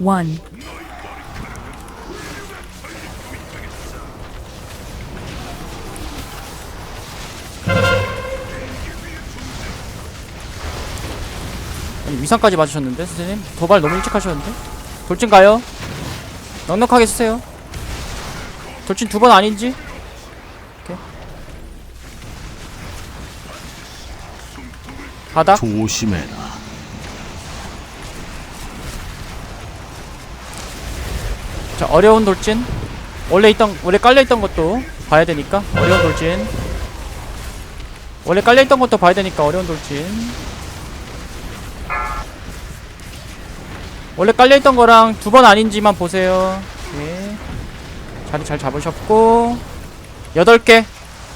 one. 아니 위상까지 맞으셨는데 선생님? 도발 너무 일찍 하셨는데? 돌진 가요? 넉넉하게 쓰세요. 돌진 두 번 아닌지? 바닥. 조심해라. 자 어려운 돌진. 원래 있던 원래 깔려 있던 것도 봐야 되니까 어려운 돌진. 원래 깔려 있던 것도 봐야 되니까 어려운 돌진. 원래 깔려 있던 거랑 두 번 아닌지만 보세요. 네. 자리 잘 잡으셨고. 여덟 개.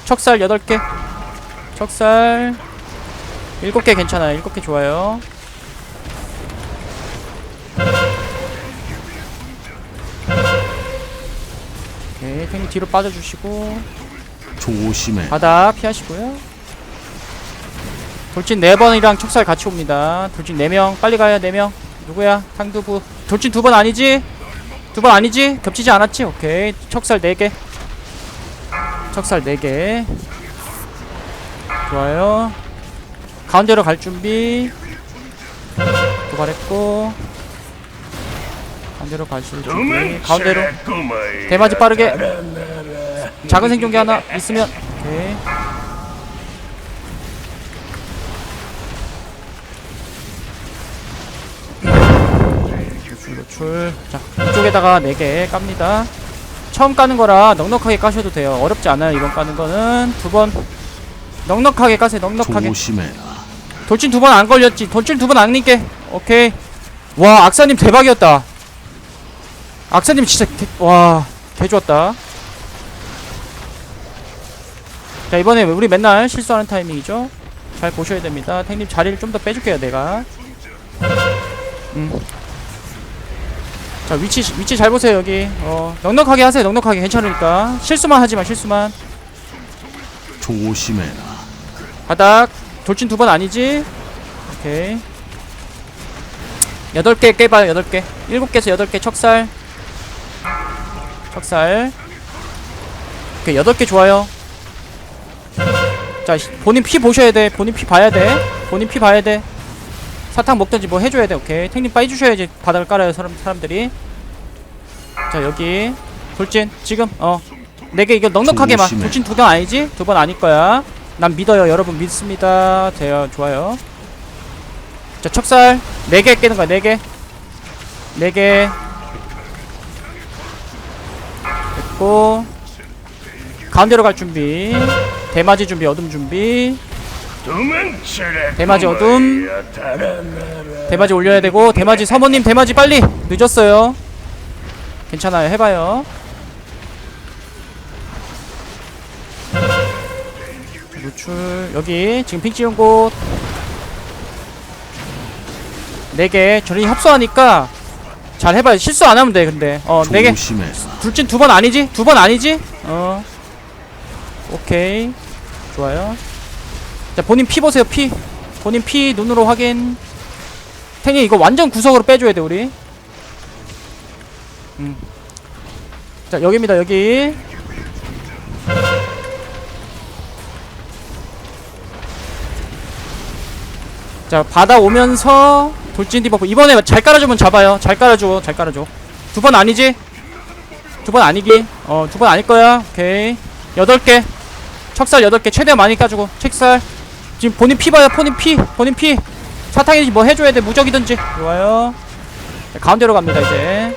척살 여덟 개. 척살. 일곱 개 괜찮아요. 일곱 개 좋아요 탱님 뒤로 빠져주시고. 조심해. 바닥 피하시고요. 돌진 4번이랑 척살 같이 옵니다. 돌진 4명 빨리 가요 4명. 누구야? 탕두부. 돌진 두 번 아니지? 두 번 아니지? 겹치지 않았지? 오케이. 척살 4개. 척살 4개. 좋아요. 가운데로 갈 준비. 도발했고 가운데로 가실 준비 가운데로 대마지 빠르게 작은 생존기 하나 있으면 오케이. 노출 노출. 자 이쪽에다가 4개 깝니다. 처음 까는 거라 넉넉하게 까셔도 돼요. 어렵지 않아요 이번 까는 거는. 두 번. 넉넉하게 까세요 넉넉하게. 조심해라. 돌진 두 번 안 걸렸지. 돌진 두 번안 닐게 오케이. 와 악사님 대박이었다 악사님 진짜 개, 와 개좋았다. 자 이번에 우리 맨날 실수하는 타이밍이죠? 잘 보셔야 됩니다. 탱님 자리를 좀 더 빼줄게요 내가. 음. 자 위치 위치 잘 보세요 여기. 어 넉넉하게 하세요 넉넉하게. 괜찮으니까. 실수만 하지마 실수만. 조심해라. 바닥. 돌진 두 번 아니지? 오케이. 여덟 개 깨봐요 여덟 개. 일곱 개에서 여덟 개 척살 척살. 오케이 여덟 개 좋아요. 자 시- 본인 피 보셔야 돼. 본인 피 봐야 돼. 본인 피 봐야 돼. 사탕 먹든지 뭐 해줘야 돼. 오케이. 탱님 빠이 주셔야지 바닥을 깔아요 사람, 사람들이. 자 여기. 돌진. 지금 어네개 이거 넉넉하게 막. 돌진 두번 아니지? 두 번 아닐 거야. 난 믿어요. 여러분 믿습니다. 돼요. 좋아요. 자 척살. 4개 깨는 거야. 4개. 4개 됐고 가운데로 갈 준비. 대마지 준비 어둠 준비. 대마지 어둠. 대마지 올려야 되고 대마지 사모님 대마지 빨리. 늦었어요. 괜찮아요. 해봐요. 노출. 여기 지금 핑 찍은 곳. 4개. 저리 협소하니까 잘 해봐요. 실수 안 하면 돼 근데. 어 4개 조심해라. 둘진 두 번 아니지? 두 번 아니지? 어. 오케이. 좋아요. 자 본인 피 보세요 피. 본인 피 눈으로 확인. 탱이 이거 완전 구석으로 빼줘야 돼 우리. 음. 자 여기입니다 여기. 자 바다 오면서 돌진 디버프. 이번에 잘 깔아주면 잡아요. 잘 깔아줘. 잘 깔아줘. 두 번 아니지? 두 번 아니기? 어 두 번 아닐 거야. 오케이. 여덟 개. 척살 여덟 개. 최대한 많이 까주고. 책살. 지금 본인 피 봐요. 본인 피. 본인 피. 사탕이지 뭐 해줘야 돼. 무적이든지. 좋아요. 자, 가운데로 갑니다 이제.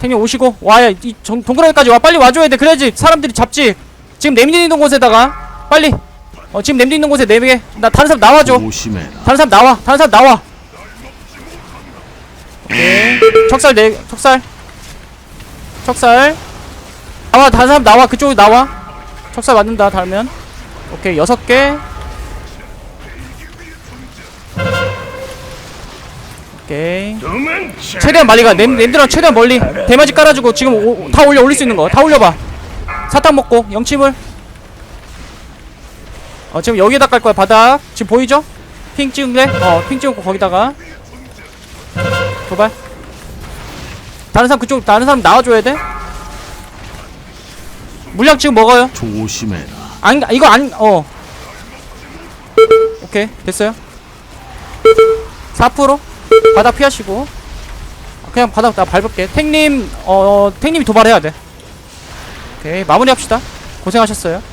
탱님 오시고. 와야 이 정- 동그라미까지 와. 빨리 와줘야 돼. 그래야지 사람들이 잡지. 지금 있는 곳에다가. 빨리 어 지금 냄새 있는 곳에 네개 나 다른 사람 나와줘. 조심해라. 다른 사람 나와. 다른 사람 나와. 오케이. 척살 네 척살. 척살. 나와 다른 사람 나와. 그쪽으로 나와. 척살 맞는다 닿으면. 오케이 여섯 개. 오케이. 최대한 멀리 가. 냄, 냄새랑 최대한 멀리. 대마지 깔아주고 지금 오, 다 올려 올릴 수 있는 거. 다 올려봐. 사탕 먹고 영칩을 어 지금 여기에다 깔 거야 바닥 지금 보이죠? 핑 찍을래? 어핑 찍고 거기다가. 도발. 다른 사람 그쪽 다른 사람 나와줘야 돼? 물약 지금 먹어요. 조심해라. 안 이거 안어. 오케이 됐어요. 4% 바닥 피하시고. 그냥 바닥 나 밟을게. 탱님 어 탱님이 도발해야 돼. 오케이 마무리합시다. 고생하셨어요